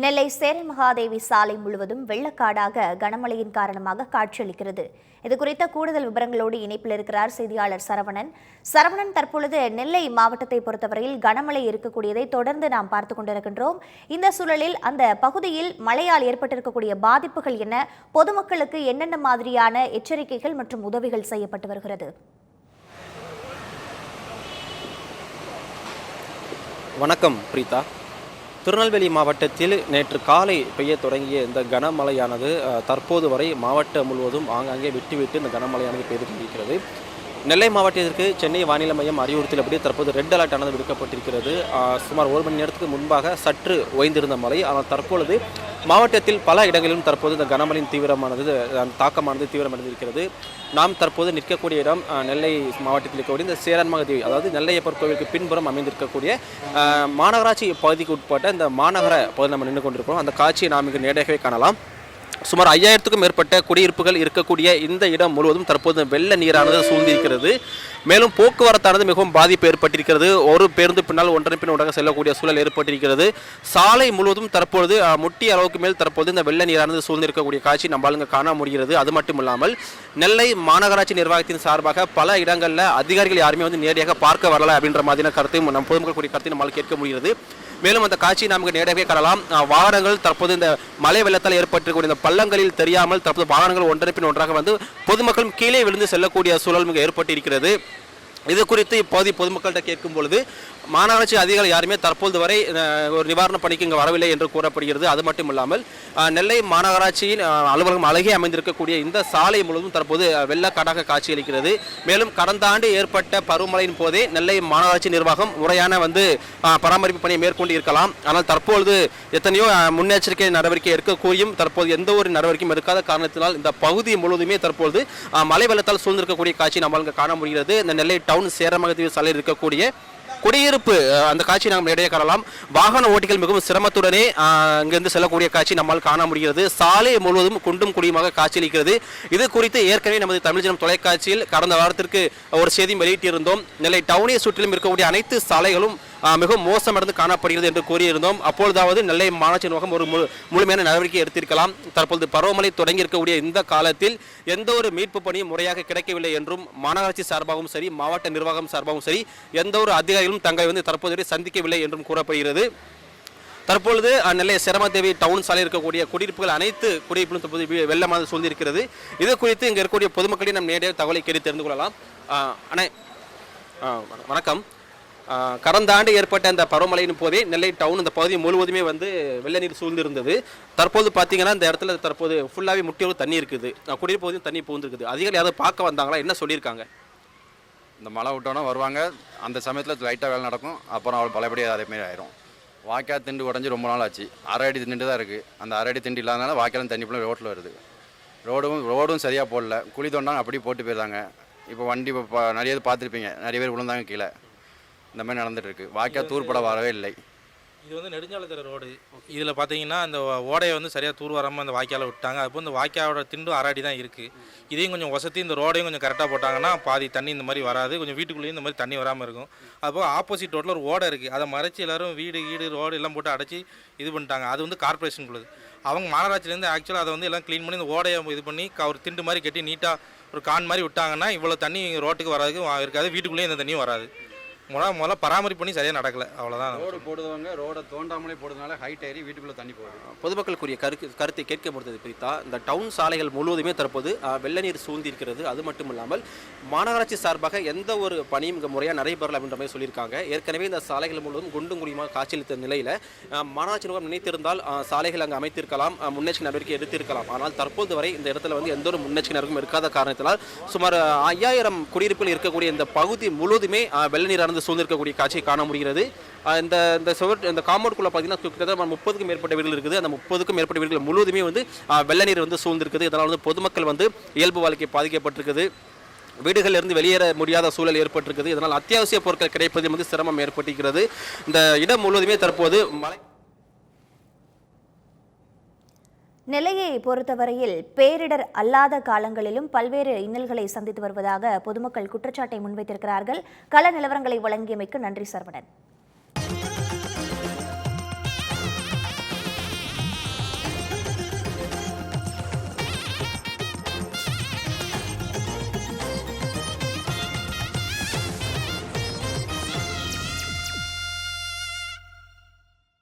நெல்லை சேரன் மகாதேவி சாலை முழுவதும் வெள்ளக்காடாக கனமழையின் காரணமாக காட்சியளிக்கிறது. இது குறித்த கூடுதல் விவரங்களோடு இணைப்பில் இருக்கிறார் செய்தியாளர் சரவணன். சரவணன் தற்பொழுது நெல்லை மாவட்டத்தை பொறுத்தவரையில் கனமழை இருக்கக்கூடியதை தொடர்ந்து நாம் பார்த்து கொண்டிருக்கின்றோம். இந்த சூழலில் அந்த பகுதியில் மழையால் ஏற்பட்டிருக்கக்கூடிய பாதிப்புகள் என்ன? பொதுமக்களுக்கு என்னென்ன மாதிரியான எச்சரிக்கைகள் மற்றும் உதவிகள் செய்யப்பட்டு வருகிறது? வணக்கம் பிரீதா. திருநெல்வேலி மாவட்டத்தில் நேற்று காலை பெய்ய தொடங்கிய இந்த கனமழையானது தற்போது வரை மாவட்டம் முழுவதும் ஆங்காங்கே விட்டு விட்டு இந்த கனமழையானது பெய்து கொண்டிருக்கிறது. நெல்லை மாவட்டத்திற்கு சென்னை வானிலை மையம் அறிவுறுத்தியபடி தற்போது ரெட் அலர்ட் ஆனது விடுக்கப்பட்டிருக்கிறது. சுமார் ஒரு மணி நேரத்துக்கு முன்பாக சற்று ஓய்ந்திருந்த மழை. ஆனால் தற்பொழுது மாவட்டத்தில் பல இடங்களிலும் தற்போது இந்த கனமழையின் தீவிரமானது தாக்கமானது தீவிரமடைந்திருக்கிறது. நாம் தற்போது நிற்கக்கூடிய இடம் நெல்லை மாவட்டத்தில் இருக்கக்கூடிய இந்த சேரன்மகதேவி அதாவது நெல்லையப்பர் கோவிலுக்கு பின்புறம் அமைந்திருக்கக்கூடிய மாநகராட்சி பகுதிக்கு உட்பட்ட இந்த மாநகர பகுதி நம்ம நின்று கொண்டிருக்கிறோம். அந்த காட்சியை நாம் இங்கு நேரடியாகவே காணலாம். சுமார் ஐயாயிரத்துக்கும் மேற்பட்ட குடியிருப்புகள் இருக்கக்கூடிய இந்த இடம் முழுவதும் தற்போது வெள்ள நீரானது சூழ்ந்திருக்கிறது. மேலும் போக்குவரத்தானது மிகவும் பாதிப்பு ஏற்பட்டிருக்கிறது. ஒரு பேருந்து பின்னால் ஒன்றரை பின் ஒன்றாக செல்லக்கூடிய சூழல் ஏற்பட்டிருக்கிறது. சாலை முழுவதும் தற்பொழுது முட்டி அளவுக்கு மேல் தற்போது இந்த வெள்ள நீரானது சூழ்ந்திருக்கக்கூடிய காட்சி நம்மால் காண முடிகிறது. அது மட்டும் இல்லாமல் நெல்லை மாநகராட்சி நிர்வாகத்தின் சார்பாக பல இடங்களில் அதிகாரிகள் யாருமே வந்து நேரடியாக பார்க்க வரல அப்படின்ற மாதிரியான கருத்தையும் நம் பொதுமக்கள் கூடிய கருத்தை நம்மால் கேட்க முடிகிறது. மேலும் அந்த காட்சியை நமக்கு நேரவே காணலாம். வாகனங்கள் தற்போது இந்த மழை வெள்ளத்தால் ஏற்பட்டிருக்கக்கூடிய இந்த பள்ளங்களில் தெரியாமல் தற்போது வாகனங்கள் ஒன்றரை ஒன்றாக வந்து பொதுமக்களும் கீழே விழுந்து செல்லக்கூடிய சூழல் மிக ஏற்பட்டிருக்கிறது. இது குறித்து இப்போது பொதுமக்கள்கிட்ட கேட்கும் பொழுது மாநகராட்சி அதிகாரிகள் யாருமே தற்போது வரை ஒரு நிவாரணப் பணிக்கு இங்கே வரவில்லை என்று கூறப்படுகிறது. அது மட்டும் இல்லாமல் நெல்லை மாநகராட்சியின் அலுவலகம் அழகே அமைந்திருக்கக்கூடிய இந்த சாலை முழுவதும் தற்போது வெள்ளக்காடாக காட்சியளிக்கிறது. மேலும் கடந்த ஆண்டு ஏற்பட்ட பருவமழையின் போதே நெல்லை மாநகராட்சி நிர்வாகம் முறையான வந்து பராமரிப்பு பணியை மேற்கொண்டு இருக்கலாம். ஆனால் தற்பொழுது எத்தனையோ முன்னெச்சரிக்கை நடவடிக்கை எடுக்கக்கூடியும் தற்போது எந்த ஒரு நடவடிக்கையும் எடுக்காத காரணத்தினால் இந்த பகுதி முழுவதுமே தற்பொழுது மழை வெள்ளத்தால் சூழ்ந்திருக்கக்கூடிய காட்சி நம்மளுக்கு காண முடிகிறது. இந்த நெல்லை டவுன் சேரமகத்தீவு சாலையில் இருக்கக்கூடிய குடியிருப்பு அந்த காட்சி நாம் இடையே காணலாம். வாகன ஓட்டிகள் மிகவும் சிரமத்துடனே இங்கிருந்து செல்லக்கூடிய காட்சி நம்மால் காண முடிகிறது. சாலை முழுவதும் குண்டும் குடியுமாக காட்சியளிக்கிறது. இது குறித்து ஏற்கனவே நமது தமிழ் ஜனம் தொலைக்காட்சியில் கடந்த வாரத்திற்கு ஒரு செய்தி வெளியிட்டிருந்தோம். நெல்லை டவுனை சுற்றிலும் இருக்கக்கூடிய அனைத்து சாலைகளும் மிகவும் மோசமடைந்து காணப்படுகிறது என்று கூறியிருந்தோம். அப்பொழுதாவது நெல்லை மாநகராட்சி நிர்வாகம் ஒரு முழு முழுமையான நடவடிக்கை எடுத்திருக்கலாம். தற்பொழுது பருவமழை தொடங்கி இருக்கக்கூடிய இந்த காலத்தில் எந்த ஒரு மீட்பு பணியும் முறையாக கிடைக்கவில்லை என்றும் மாநகராட்சி சார்பாகவும் சரி மாவட்ட நிர்வாகம் சார்பாகவும் சரி எந்த ஒரு அதிகாரிகளும் தங்களை வந்து தற்போது சந்திக்கவில்லை என்றும் கூறப்படுகிறது. தற்பொழுது நெல்லை சிரமதேவி டவுன் சாலையில் இருக்கக்கூடிய குடியிருப்புகள் அனைத்து குடியிருப்புகளும் தற்போது வெள்ளமாக சூழ்ந்திருக்கிறது. இது குறித்து இங்கே இருக்கக்கூடிய பொதுமக்களையும் நம் நேரடியாக தகவலை கேட்டு தெரிந்து கொள்ளலாம். அண்ணே வணக்கம். கடந்த ஆண்டு ஏற்பட்ட அந்த பருவமழையின் போதே நெல்லை டவுன் இந்த பகுதி முழுவதுமே வந்து வெள்ள நீர் சூழ்ந்திருந்தது. தற்போது பார்த்தீங்கன்னா இந்த இடத்துல தற்போது ஃபுல்லாகவே முட்டியோடு தண்ணி இருக்குது. குடியிருப்பு பகுதியும் தண்ணி பூந்துருக்குது அதிகாரி யாராவது பார்க்க வந்தாங்களா? என்ன சொல்லியிருக்காங்க? இந்த மழை விட்டோன்னா வருவாங்க. அந்த சமயத்தில் லைட்டாக வேலை நடக்கும். அப்புறம் அவள் பழையபடியாக அதே மாதிரி ஆயிரும். வாய்க்கால் திண்டு உடஞ்சி ரொம்ப நாள் ஆச்சு. அரை அடி திண்டு தான் இருக்குது அந்த அரை அடி திண்டு இல்லாதனால வாய்க்காலும் தண்ணி ஃபுல்லாக ரோட்டில் வருது. ரோடும் ரோடும் சரியாக போடல. குழி தோண்டாங்க அப்படியே போட்டு போயிருந்தாங்க இப்போ வண்டி இப்போ நிறைய பேர் பார்த்துருப்பீங்க. நிறைய பேர் விழுந்தாங்க கீழே. இந்த மாதிரி நடந்துட்டு இருக்கு வாய்க்கா தூர்பட வரவே இல்லை. இது வந்து நெடுஞ்சாலைத்துறை ரோடு. இதில் பார்த்தீங்கன்னா அந்த ஓடையை வந்து சரியாக தூர் வராமல் அந்த வாய்க்கால விட்டாங்க. அப்போ இந்த வாய்க்காலோட திண்டும் அரை அடி தான் இருக்குது இதையும் கொஞ்சம் வசதி இந்த ரோடையும் கொஞ்சம் கரெக்டாக போட்டாங்கன்னா பாதி தண்ணி இந்த மாதிரி வராது. கொஞ்சம் வீட்டுக்குள்ளேயும் இந்த மாதிரி தண்ணி வராமல் இருக்கும். அப்போ ஆப்போசிட் ரோட்டில் ஒரு ஓடை இருக்குது அதை மறைச்சி எல்லாரும் வீடு வீடு ரோடு எல்லாம் போட்டு அடைச்சி இது பண்ணிட்டாங்க. அது வந்து கார்பரேஷனுக்குள்ளது அவங்க மாநகராட்சியிலேருந்து ஆக்சுவலாக அதை வந்து எல்லாம் க்ளீன் பண்ணி இந்த ஓடையை இது பண்ணி ஒரு திண்டு மாதிரி கட்டி நீட்டாக ஒரு கான் மாதிரி விட்டாங்கன்னா இவ்வளோ தண்ணி ரோட்டுக்கு வராதுக்கு வா- இருக்காது. வீட்டுக்குள்ளேயும் இந்த தண்ணியும் வராது. முதல்ல முதல்ல பராமரிப்பு பண்ணி சரியாக நடக்கலை. அவ்வளோதான் ரோடு போடுறவங்க ரோடை தோண்டாமலே போடுறதுனால ஹைட் ஏறி வீட்டுக்குள்ளே தண்ணி போகுது. பொதுமக்களுக்குரிய கருக்கு கருத்தை கேட்க முடிந்தது பிரித்தா இந்த டவுன் சாலைகள் முழுவதுமே தற்போது வெள்ள நீர் சூழ்ந்திருக்கிறது. அது மட்டும் இல்லாமல் மாநகராட்சி சார்பாக எந்த ஒரு பணியும் இங்கே முறையாக நடைபெறல அப்படின்ற மாதிரி சொல்லியிருக்காங்க. ஏற்கனவே இந்த சாலைகள் முழுவதும் குண்டும் குடியுமாக காட்சியளித்த நிலையில் மாநகராட்சி நிர்வாகம் நினைத்திருந்தால் சாலைகள் அங்கே அமைத்திருக்கலாம் முன்னெச்சரிக்கை நடவடிக்கை எடுத்திருக்கலாம். ஆனால் தற்போது வரை இந்த இடத்துல வந்து எந்த ஒரு முன்னெச்சரிக்கை நடவடிக்கையும் இருக்காத காரணத்தினால் சுமார் ஐயாயிரம் குடியிருப்புகள் இருக்கக்கூடிய இந்த பகுதி முழுவதுமே வெள்ள சூழ்ந்திருக்கக்கூடிய காட்சியை காண முடிகிறது. இந்த இந்த சுவர் இந்த காம்பவுண்டுக்குள்ள பார்த்தீங்கன்னா கிட்டத்தட்ட முப்பதுக்கும் மேற்பட்ட வீடுகள் இருக்குது. அந்த முப்பதுக்கும் மேற்பட்ட வீடுகள் முழுவதுமே வந்து வெள்ள நீர் வந்து சூழ்ந்திருக்குது. இதனால் வந்து பொதுமக்கள் வந்து இயல்பு வாழ்க்கை பாதிக்கப்பட்டிருக்குது. வீடுகளில் இருந்து வெளியேற முடியாத சூழல் ஏற்பட்டிருக்குது. இதனால் அத்தியாவசிய பொருட்கள் கிடைப்பதில் வந்து சிரமம் ஏற்பட்டிருக்கிறது. இந்த இடம் முழுவதுமே தற்போது மழை நெல்லையை பொறுத்தவரையில் பேரிடர் அல்லாத காலங்களிலும் பல்வேறு இன்னல்களை சந்தித்து வருவதாக பொதுமக்கள் குற்றச்சாட்டை முன்வைத்திருக்கிறார்கள். கள நிலவரங்களை வழங்கியமைக்கு நன்றி சரவணன்.